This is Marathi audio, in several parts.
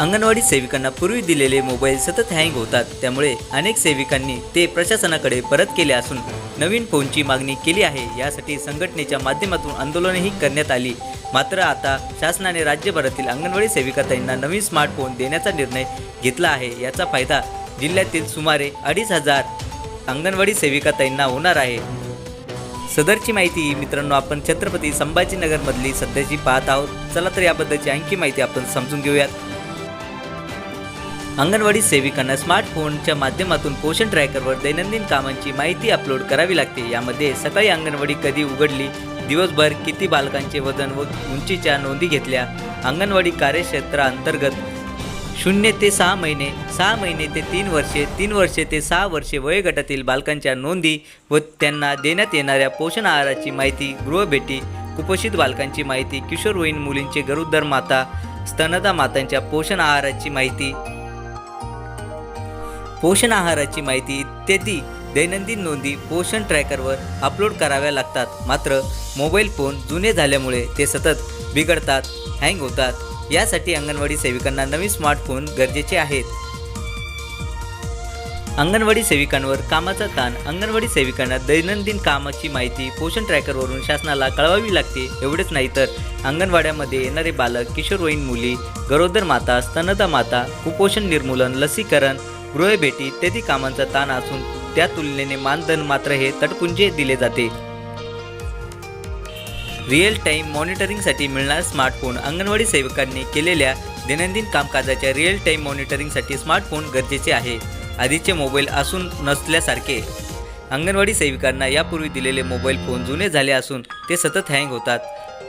अंगणवाडी सेविकांना पूर्वी दिलेले मोबाईल सतत हँग होतात. त्यामुळे अनेक सेविकांनी ते प्रशासनाकडे परत केले असून नवीन फोनची मागणी केली आहे. यासाठी संघटनेच्या माध्यमातून आंदोलनही करण्यात आली. मात्र आता शासनाने राज्यभरातील अंगणवाडी सेविकाताईंना नवीन स्मार्टफोन देण्याचा निर्णय घेतला आहे. याचा फायदा जिल्ह्यातील सुमारे अडीच हजार अंगणवाडी सेविकाताईंना होणार आहे. सदरची माहिती मित्रांनो आपण छत्रपती संभाजीनगरमधली सध्याची पाहत आहोत. चला तर याबद्दलची आणखी माहिती आपण समजून घेऊयात. अंगणवाडी सेविकांना स्मार्टफोनच्या माध्यमातून पोषण ट्रॅकरवर दैनंदिन कामांची माहिती अपलोड करावी लागते. यामध्ये सकाळी अंगणवाडी कधी उघडली दिवसभर किती बालकांचे वजन व उंचीच्या नोंदी घेतल्या अंगणवाडी कार्यक्षेत्राअंतर्गत शून्य ते सहा महिने सहा महिने ते तीन वर्षे तीन वर्षे ते सहा वर्षे वयोगटातील बालकांच्या नोंदी व त्यांना देण्यात येणाऱ्या पोषण आहाराची माहिती गृहभेटी कुपोषित बालकांची माहिती किशोरवयीन मुलींचे गरोदर माता स्तनदा मातांच्या पोषण आहाराची माहिती पोषण आहाराची माहिती इत्यादी दैनंदिन नोंदी पोषण ट्रॅकरवर अपलोड कराव्या लागतात. मात्र मोबाईल फोन जुने झाल्यामुळे ते सतत बिघडतात हँग होतात. यासाठी अंगणवाडी सेविकांना नवीन स्मार्टफोन गरजेचे आहेत. अंगणवाडी सेविकांवर कामाचा ताण अंगणवाडी सेविकांना दैनंदिन कामाची माहिती पोषण ट्रॅकरवरून शासनाला कळवावी लागते एवढेच नाही तर अंगणवाड्यामध्ये येणारे बालक किशोरवयीन मुली गरोदर माता स्तनदा माता कुपोषण निर्मूलन लसीकरण गृहभेटी इत्यादी कामांचा ताण असून त्या तुलनेने मानधन मात्र हे तटपुंजे दिले जाते. रिअल टाईम मॉनिटरिंगसाठी मिळणार स्मार्टफोन अंगणवाडी सेवकांनी केलेल्या दैनंदिन कामकाजाच्या रिअल टाईम मॉनिटरिंगसाठी स्मार्टफोन गरजेचे आहे. आधीचे मोबाईल असून नसल्यासारखे. अंगणवाडी सेविकांना यापूर्वी दिलेले मोबाईल फोन जुने झाले असून ते सतत हँग होतात.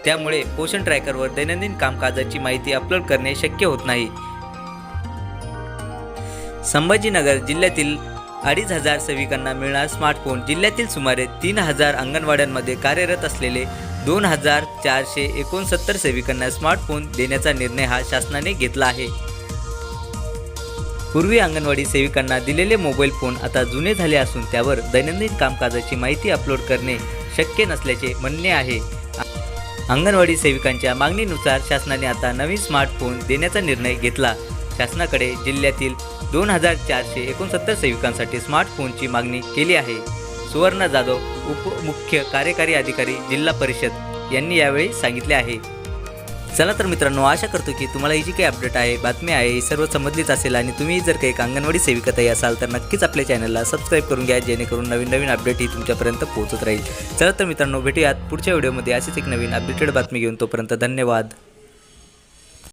त्यामुळे पोषण ट्रॅकरवर दैनंदिन कामकाजाची माहिती अपलोड करणे शक्य होत नाही. संभाजीनगर जिल्ह्यातील अडीच हजार सेविकांना मिळणार स्मार्टफोन जिल्ह्यातील सुमारे तीन हजार अंगणवाड्यांमध्ये कार्यरत असलेले दोन हजार चारशे एकोणसत्तर सेविकांना स्मार्टफोन देण्याचा निर्णय हा शासनाने घेतला आहे. पूर्वी अंगणवाडी सेविकांना दिलेले मोबाईल फोन आता जुने झाले असून त्यावर दैनंदिन कामकाजाची माहिती अपलोड करणे शक्य नसल्याचे म्हणणे आहे. अंगणवाडी सेविकांच्या मागणीनुसार शासनाने आता नवीन स्मार्टफोन देण्याचा निर्णय घेतला. शासनाकडे जिल्ह्यातील दोन हजार चारशे एकोणसत्तर सेविकांसाठी स्मार्टफोनची मागणी केली आहे. सुवर्ण जाधव उपमुख्य कार्यकारी अधिकारी जिल्हा परिषद यांनी यावेळी सांगितले आहे. चला तर मित्रांनो आशा करतो की तुम्हाला ही जी काही अपडेट आहे बातमी आहे ही सर्व समजलीच असेल आणि तुम्ही जर काही अंगणवाडी सेविकाताई असाल तर नक्कीच आपल्या चॅनलला सबस्क्राईब करून घ्या जेणेकरून नवीन नवीन अपडेट ही तुमच्यापर्यंत पोहोचत राहील. चला तर मित्रांनो भेटूयात पुढच्या व्हिडिओमध्ये अशीच एक नवीन अपडेटेड बातमी घेऊन. तोपर्यंत धन्यवाद.